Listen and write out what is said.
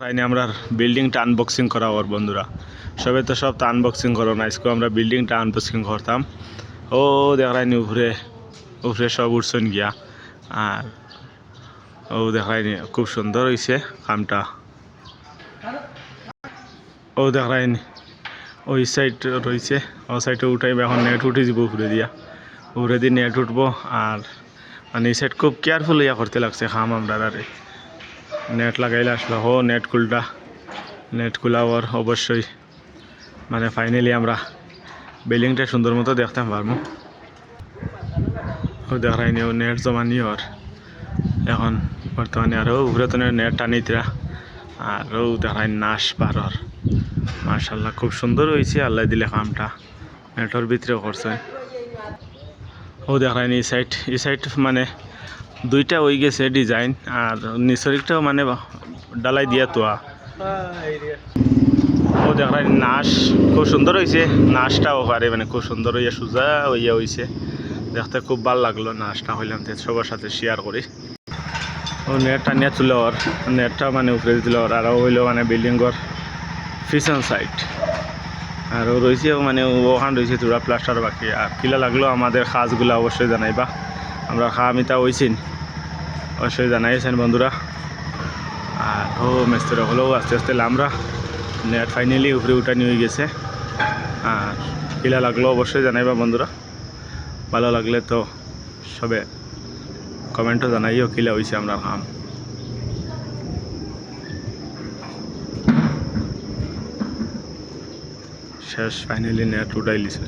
তাইনি আমরা বিল্ডিংটা আনবক্সিং করা ওর বন্ধুরা। সবে তো সব তো আনবক্সিং করো না, আজকে আমরা বিল্ডিংটা আনবক্সিং করতাম। ও দেখায়নি উপরে উপরে সব উঠছেন গিয়া। আর ও দেখায়নি খুব সুন্দর হয়েছে কামটা। ও দেখায়নি ওই সাইড রয়েছে ও সাইডে উঠাইবে, এখন নেট উঠে যাব উপরে দিয়া। উপরে দিয়ে নেট উঠবো, আর মানে এই সাইড খুব কেয়ারফুল ইয়া করতে লাগছে খাম আমরা আরে নেট লাগাইলে আসলো। হো, নেট খুলটা নেট খুলাওয়ার অবশ্যই। মানে ফাইনালি আমরা বিল্ডিংটা সুন্দর মতো দেখতে পারব। ও দেখায়নি ও নেট জমা নিয়ে ওর এখন বর্তমানে আরও উপরে তো নেট টানি টানিতরা। আরও দেখায় নাশ পারর মার্শাল্লাহ খুব সুন্দর হয়েছে, আল্লাহ দিলে কামটা। নেটর ভিতরে করছে। ও দেখায়নি এই সাইড এই সাইড মানে দুইটা হয়ে গেছে ডিজাইন আর নিচরিকটাও মানে ডালাই দিয়া তোয়া। ও দেখায় নাচ খুব সুন্দর হয়েছে নাচটাও পারে মানে খুব সুন্দর হইয়া সোজা হইয়া হয়েছে দেখতে খুব ভালো লাগল নাচটা হইলাম তো সবার সাথে শেয়ার করি। ও নেটটা নিয়ে তুলে ওর নেটটা মানে উপরে দিল ওর আরও হইল মানে বিল্ডিংর ফিশন সাইড আর রয়েছে মানে ওখান রয়েছে তোরা প্লাস্টার বাকি। আর কিলা লাগল আমাদের কাজগুলো অবশ্যই জানাইবা। আমরা খা আমিতা হয়েছি অবশ্যই জানাইছেন বন্ধুরা। আর ও মেস্তরা হলেও আস্তে আস্তে লামরা। নেট ফাইনালি উপরে উঠানি হয়ে গেছে। আর কিলা লাগল অবশ্যই জানাইবা বন্ধুরা। ভালো লাগলে তো সবে কমেন্টও জানাইও কিলা হয়েছে আমরা কাম শেষ ফাইনালি নেট উঠাই লিছে।